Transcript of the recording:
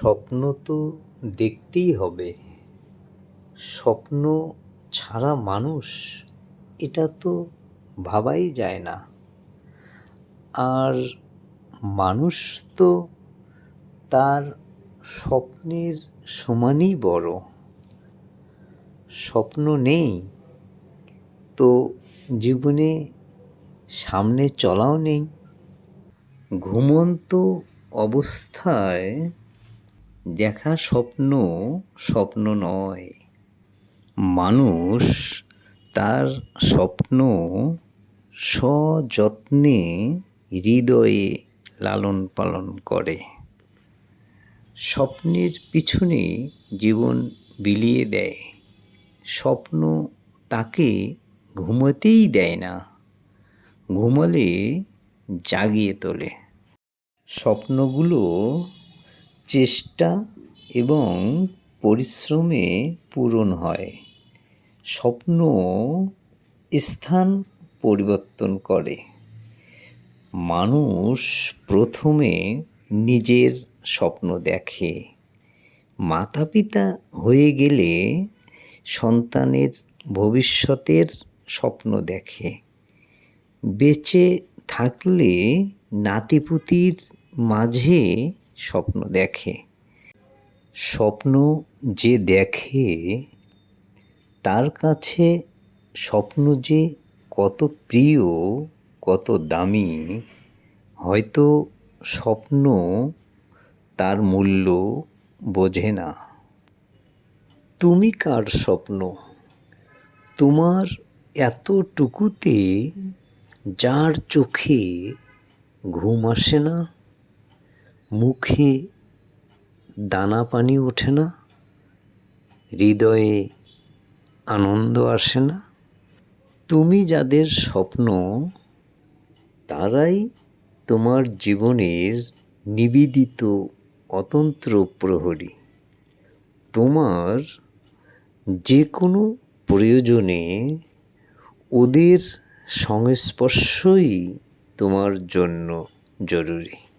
স্বপ্ন তো দেখতেই হবে। স্বপ্ন ছাড়া মানুষ, এটা তো ভাবাই যায় না। আর মানুষ তো তার স্বপ্নের সমানই বড়। স্বপ্ন নেই, তো জীবনে সামনে চলাও নেই। ঘুমন্ত অবস্থায় দেখা স্বপ্ন স্বপ্ন নয়। মানুষ তার স্বপ্ন সযত্নে হৃদয়ে লালন পালন করে। স্বপ্নের পিছনে জীবন বিলিয়ে দেয়। স্বপ্ন তাকে ঘুমোতেই দেয় না, ঘুমালে জাগিয়ে তোলে। স্বপ্নগুলো চেষ্টা এবং পরিশ্রমে পূরণ হয়। স্বপ্ন স্থান পরিবর্তন করে। মানুষ প্রথমে নিজের স্বপ্ন দেখে। মাতা পিতা হয়ে গেলে সন্তানের ভবিষ্যতের স্বপ্ন দেখে। বেঁচে থাকলে নাতিপুতির মাঝে স্বপ্ন দেখে। স্বপ্ন যে দেখে, তার কাছে স্বপ্ন যে কত প্রিয়, কত দামি, হয়তো স্বপ্ন তার মূল্য বোঝে না। তুমি কার স্বপ্ন? তোমার এতটুকুতে যার চোখে ঘুম আসে না? মুখে দানা পানি ওঠে না, হৃদয়ে আনন্দ আসে না। তুমি যাদের স্বপ্ন, তারাই তোমার জীবনের নিবেদিত অতন্ত্র প্রহরী। তোমার যে কোনো প্রয়োজনে ওদের সংস্পর্শই তোমার জন্য জরুরি।